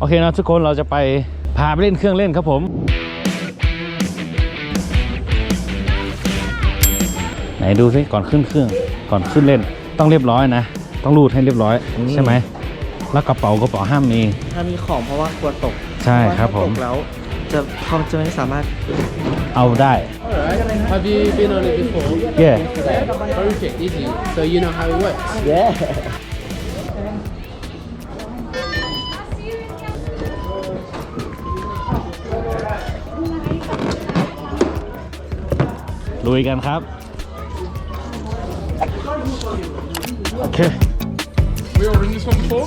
โอเคนะทุกคนเราจะไปพาไปเล่นเครื่องเล่นครับผม ไหนดูสิก่อนขึ้นเครื่องก่อนขึ้นเล่นต้องเรียบร้อยนะ ต้องรูดให้เรียบร้อยใช่ไหมแล้วกระเป๋ากระเป๋าห้ามมีถ้ามีของเพราะว่ากลัวตกใช่ครับผมเพาะว่าถ้าตกแล้วจะเขาจะไม่สามารถเอาได้ Have you been on it before? Yeah Perfect, easy. So you know how it works. เลุยกันครับ โอเค We all in this one before?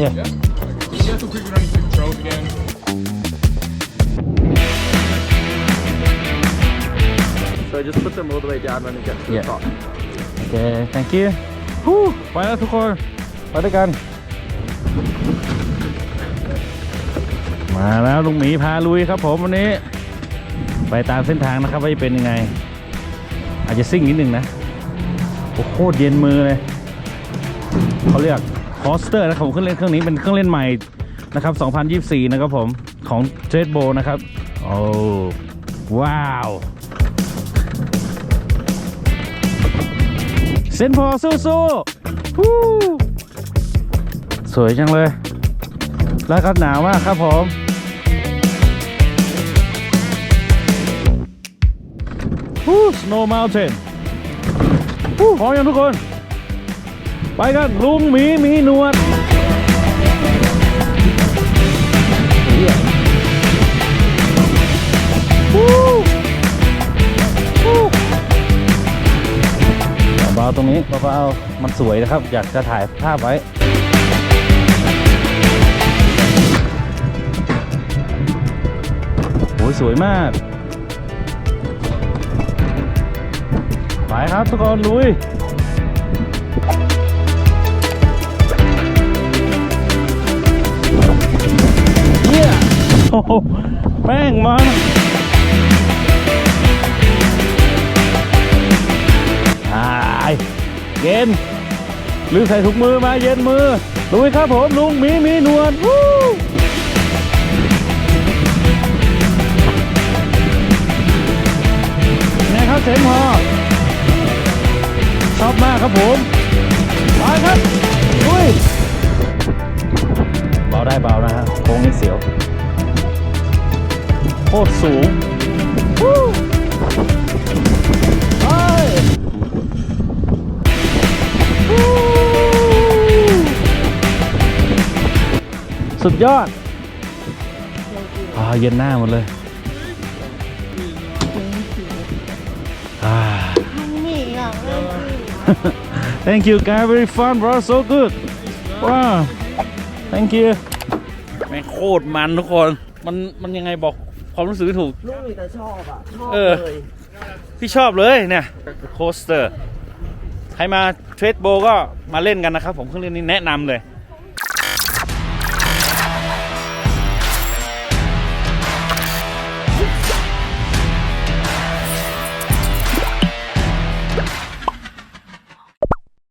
yeah Just careful quick, we don't need to controls again. so just put them all the way down when it gets to Yeah. the top โอเค thank you ฮู้ไปแล้วทุกคนไปด้วยกัน มาแล้วลุงหมีพาลุยครับผมวันนี้ ไปตามเส้นทางนะครับว่าจะเป็นยังไง อาจจะซิ่งนิดนึงนะโอ้โหโคตรเย็นมือเลยเขาเรียกฮอสเตอร์นะครับผมเครื่องเล่นเครื่องนี้เป็นเครื่องเล่นใหม่นะครับ 2024 นะครับผมของเทรดโบนะครับ โอ้ว้าวเซนพอสู้สู้ฮู้สวยจังเลย แล้วก็หนาวมากครับผม Snow Mountain ฮู้พร้อมยังทุกคน ไปกันลุงหมีหมีหนวดฮู้ฮู้เบาตรงนี้เบาๆมันสวยนะครับ อยากจะถ่ายภาพไว้โอ้ยสวยมาก ไปครับทุกคนลุยเยี่ยโอ้โหแม่งมันอายเย็นลืมใส่ถุงมือมาเย็นมือลุยครับผมลุงมีมีนวดวู้ครับเสนพอชอ ครับผมไปครับลุยเบาได้เบานะฮะโค้งนี่เสียวโคตรสูงไปสุดยอดอ่าเย็นหน้าหมดเลย Thank you guys very fun bro so good ว้าว Thank you แม่งโคตรมันทุกคน มันมันยังไงบอกความรู้สึกไม่ถูก ลูกมีแต่ชอบอะ ชอบเออ เลย พี่ชอบเลยเนี่ยโคสเตอร์ ใครมาเทรดโบก็มาเล่นกันนะครับ ผมเครื่องเล่นนี้แนะนำเลย